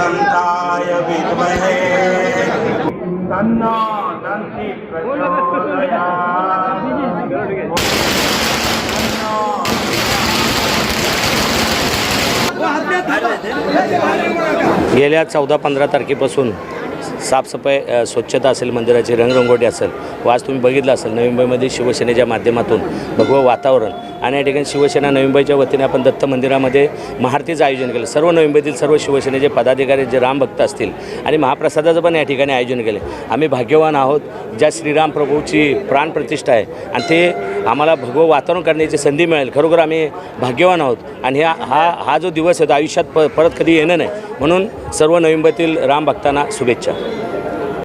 वक्रतुण्डाय विद्महे। तन्नो गेल्या चौदा पंधरा तारखेपासून साफसफाई स्वच्छता असेल मंदिराची रंगरंगोटी असेल व आज तुम्ही बघितलं असेल नवी मुंबईमध्ये शिवसेनेच्या माध्यमातून भगवं वातावरण आणि या ठिकाणी शिवसेना नवी मुंबईच्या वतीने आपण दत्त मंदिरामध्ये महाआरतीचं आयोजन केलं. सर्व नवी मुंबईतील सर्व शिवसेनेचे पदाधिकारी जे रामभक्त असतील आणि महाप्रसादाचं पण या ठिकाणी आयोजन केले. आम्ही भाग्यवान आहोत. ज्या श्रीराम प्रभूची प्राणप्रतिष्ठा आहे आणि ते आम्हाला भगवं वातावरण करण्याची संधी मिळेल खरोखर आम्ही भाग्यवान आहोत. आणि ह्या हा हा जो दिवस आहे तो आयुष्यात प परत कधी येणं नाही. म्हणून सर्व नवी मुंबईतील राम शुभेच्छा.